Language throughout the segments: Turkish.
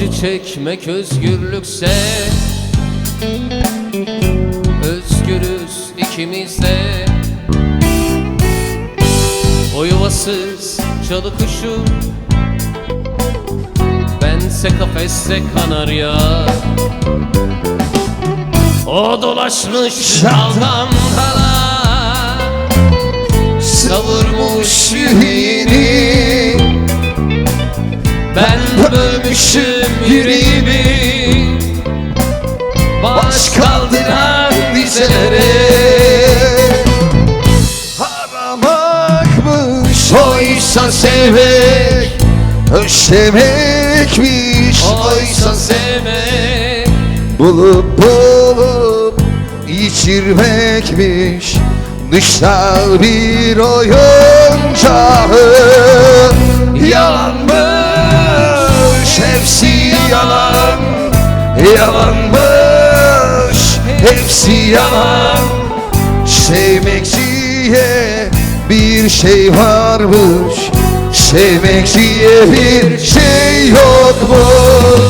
Acı çekmek özgürlükse Özgürüz ikimiz de O yuvasız çalı kuşu Bense kafeste kanarya O dolaşmış daldan dala Savurmuş yüreğini yüreğimi. Baş kaldıran dizelere Aramakmış Oysa sevmek Özlemekmiş Oysa sevmek. Bulup bulup içirmekmiş Dışsal bir oyuncağı Yalanmış Yalanmış hepsi yalan. Sevmek diye bir şey varmış Sevmek diye bir şey yokmuş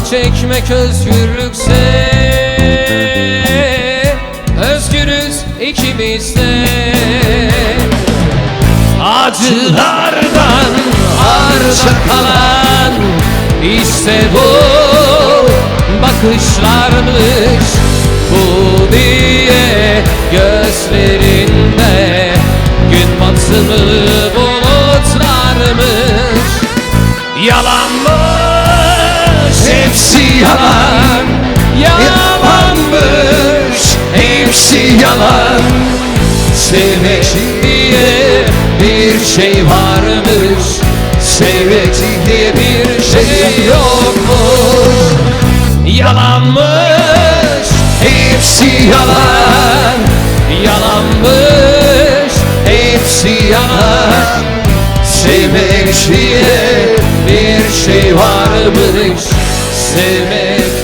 Acı çekmek özgürlükse Özgürüz ikimiz de. Acılardan arda kalan işte bu bakışlarmış. Bu diye gözlerinde gün batımı yalan. Sevmek diye bir şey varmış. Sevmek diye bir şey yokmuş. Yalanmış hepsi yalan. Yalanmış hepsi yalan. Sevmek diye bir şey varmış. Sevmek